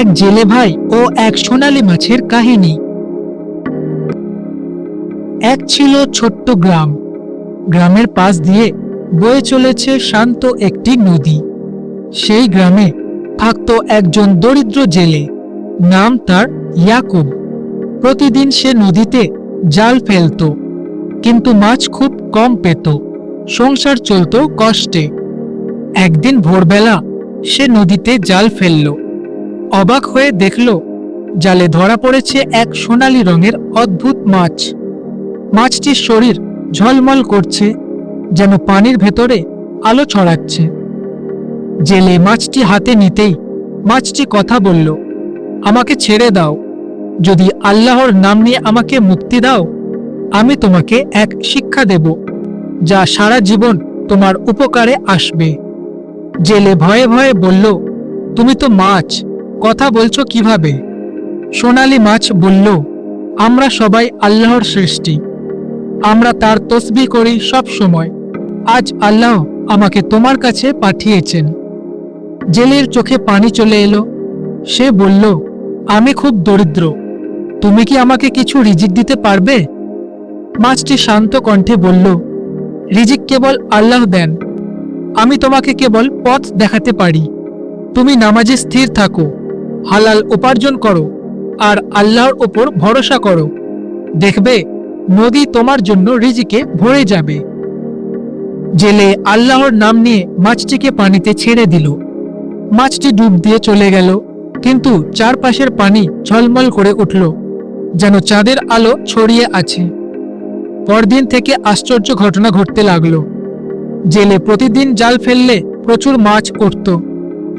এক জেলে ভাই ও এক সোনালী মাছের কাহিনী। এক ছিল ছোট্ট গ্রাম। গ্রামের পাশ দিয়ে বয়ে চলেছে শান্ত একটি নদী। সেই গ্রামে থাকতো একজন দরিদ্র জেলে। নাম তার ইয়াকুব। প্রতিদিন সে নদীতে জাল ফেলতো, কিন্তু মাছ খুব কম পেত। সংসার চলতো কষ্টে। একদিন ভোরবেলা সে নদীতে জাল ফেলল। অবাক হয়ে দেখল, জালে ধরা পড়েছে এক সোনালী রঙের অদ্ভুত মাছ। মাছটির শরীর ঝলমল করছে, যেন পানির ভেতরে আলো ছড়াচ্ছে। জেলে মাছটি হাতে নিতেই মাছটি কথা বলল, আমাকে ছেড়ে দাও। যদি আল্লাহর নাম নিয়ে আমাকে মুক্তি দাও, আমি তোমাকে এক শিক্ষা দেব, যা সারা জীবন তোমার উপকারে আসবে। জেলে ভয়ে ভয়ে বলল, তুমি তো মাছ কথা বলছো কীভাবে? সোনালি মাছ বলল, আমরা সবাই আল্লাহর সৃষ্টি। আমরা তার তসবি করি সব সময়। আজ আল্লাহ আমাকে তোমার কাছে পাঠিয়েছেন। জেলের চোখে পানি চলে এলো। সে বলল, আমি খুব দরিদ্র। তুমি কি আমাকে কিছু রিজিক দিতে পারবে? মাছটি শান্ত কণ্ঠে বলল, রিজিক কেবল আল্লাহ দেন। আমি তোমাকে কেবল পথ দেখাতে পারি। তুমি নামাজে স্থির থাকো। হালাল উপার্জন করো আর আল্লাহর ওপর ভরসা করো। দেখবে, নদী তোমার জন্য রিজিকে ভরে যাবে। জেলে আল্লাহর নাম নিয়ে মাছটিকে পানিতে ছেড়ে দিল। মাছটি ডুব দিয়ে চলে গেল, কিন্তু চারপাশের পানি ঝলমল করে উঠল, যেন চাঁদের আলো ছড়িয়ে আছে। পরদিন থেকে আশ্চর্য ঘটনা ঘটতে লাগল। জেলে প্রতিদিন জাল ফেললে প্রচুর মাছ উঠত,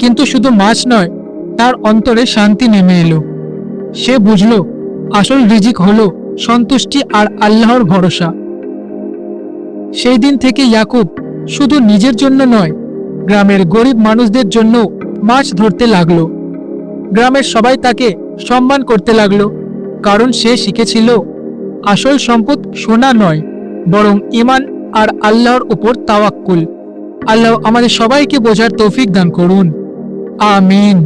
কিন্তু শুধু মাছ নয় তার অন্তরে শান্তি নেমে এলো। সে বুঝল, আসল রিজিক হলো সন্তুষ্টি আর আল্লাহর ভরসা। সেই দিন থেকে ইয়াকুব শুধু নিজের জন্য নয়, গ্রামের গরিব মানুষদের জন্য মাছ ধরতে লাগল। গ্রামের সবাই তাকে সম্মান করতে লাগল, কারণ সে শিখেছিল, আসল সম্পদ সোনা নয়, বরং ইমান আর আল্লাহর উপর তাওয়াক্কুল। আল্লাহ আমাদের সবাইকে বোঝার তৌফিক দান করুন। আমিন।